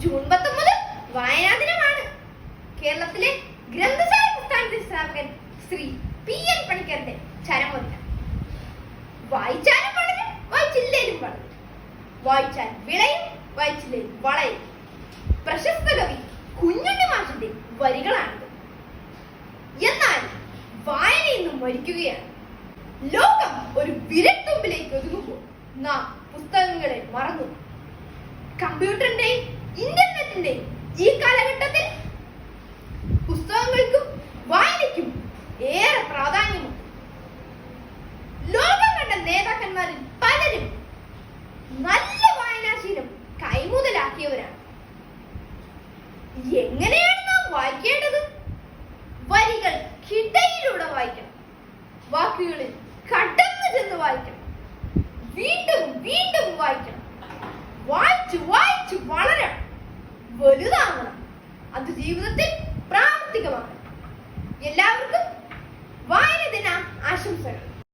June പത്തൊമ്പത് വായനാ ദിനമാണ്. കേരളത്തിലെ ഗ്രന്ഥശാല പ്രസ്ഥാനത്തിന്റെ സ്ഥാപകൻ ശ്രീ പി എൻ പണിക്കരുടെ ചരമദിനം. വായിച്ചാലും വളരും വായിച്ചില്ലേലും വളരും. വായിച്ചാൽ വിളയും വായിച്ചില്ലേ വളയും. പ്രശസ്ത കവി കുഞ്ഞുണ്ണി മാഷിന്റെ വരികളാണിത്. എന്നാൽ വായന ഇന്നും മരിക്കുകയാണ്. ലോകം ഒരു വിരൽത്തുമ്പിലേക്ക് ഒതുങ്ങുമ്പോൾ നാം പുസ്തകങ്ങളെ മറന്നു. കമ്പ്യൂട്ടറിന്റെയും നേതാക്കന്മാരിൽ പലരും നല്ല വായനാശീലം കൈമുതലാക്കിയവരാണ്. എങ്ങനെയാണ് നാം വായിക്കേണ്ടത്? വരികൾ കിടയിലൂടെ വായിക്കണം. വാക്കുകളിൽ കടന്നു ചെന്ന് വായിക്കണം. വീണ്ടും വീണ്ടും വായിക്കണം. വായിച്ചു വായിച്ചു വളരണം. വലുതാകണം അത് ജീവിതത്തിൽ പ്രാവർത്തികമാക്കണം. എല്ലാവർക്കും